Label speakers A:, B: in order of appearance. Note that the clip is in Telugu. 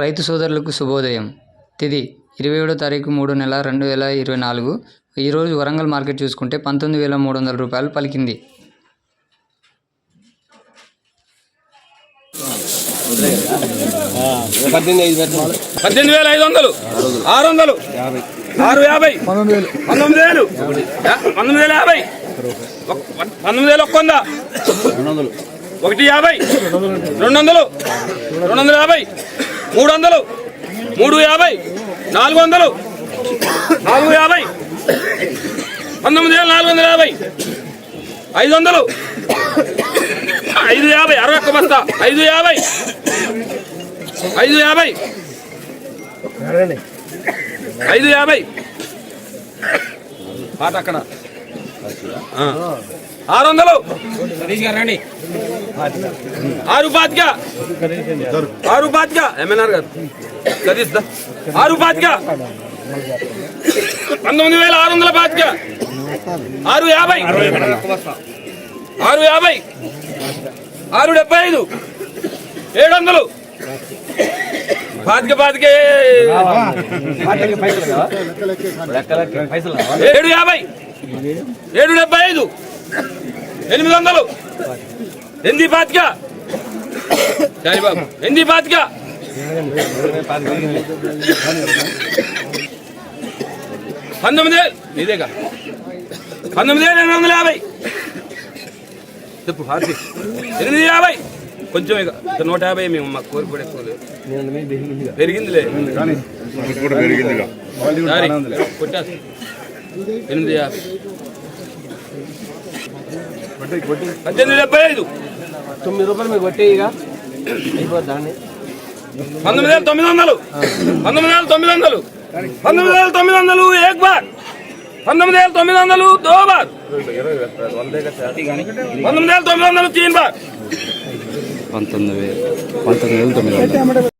A: రైతు సోదరులకు శుభోదయం. తిది ఇరవై ఏడో తారీఖు మూడో నెల రెండు వేల ఇరవై నాలుగు. ఈరోజు వరంగల్ మార్కెట్ చూసుకుంటే పంతొమ్మిది వేల మూడు వందల రూపాయలు పలికింది.
B: పద్దెనిమిది వేల ఐదు వందలు. ఆరు వందలు. ఆరు యాభై. పంతొమ్మిది వేలు. యా- పంతొమ్మిది వేల యాభై. ఒక్- పంతొమ్మిది వేల ఒక్క వంద ఒకటి యాభై. రెండు వందలు. రెండు వందల యాభై. మూడు వందలు మూడు యాభై నాలుగు వందలు నాలుగు యాభై పంతొమ్మిది వేల నాలుగు వందల యాభై ఐదు వందలు ఐదు యాభై అరవై ఒక్క బస్తా ఐదు యాభై ఐదు యాభై ఐదు యాభై. పాట అక్కడ. ఆరు వందలు ఆరు పాతిక ఆరు పాతిక ఎంఎన్ఆర్ గారు. సతీష్. ఆరు పాతిక పంతొమ్మిది వేల ఆరు వందల పాతిక. ఆరు యాభై. ఆరు యాభై. ఆరు డెబ్బై ఐదు. ఏడు వందలు. పాతిక పాతికే ఏడు యాభై ఏడు డెబ్బై ఐదు ఎనిమిది వందలు. ఎనిమిది పాతిక. ఎంది బాబు. ఎనిమిది పాతిక. పంతొమ్మిది వేలు. ఇదేగా పంతొమ్మిది వేల ఎనిమిది వందల యాభై. చెప్పు ఎనిమిది యాభై. కొంచెం ఇక నూట యాభై మేము మాకు కోరిక కూడా ఎక్కువ లేదు. పెరిగిందిలే. సారీ. ఎనిమిది యాభై. పద్దెనిమిది డెబ్బై ఐదు.
C: తొమ్మిది రూపాయలు మీకు కొట్టే ఇక. అయిపోద్దాన్ని
B: పంతొమ్మిది వేల తొమ్మిది వందలు. పంతొమ్మిది వేల తొమ్మిది వందలు. పంతొమ్మిది వేల తొమ్మిది వందలు ఏక్ బార్ పంతొమ్మిది వేల తొమ్మిది వందలు దో బార్ పంతొమ్మిది వేల తొమ్మిది వందలు తీన్ బార్
D: పంతొమ్మిది వేలు పంతొమ్మిది వేలు తొమ్మిది వందలు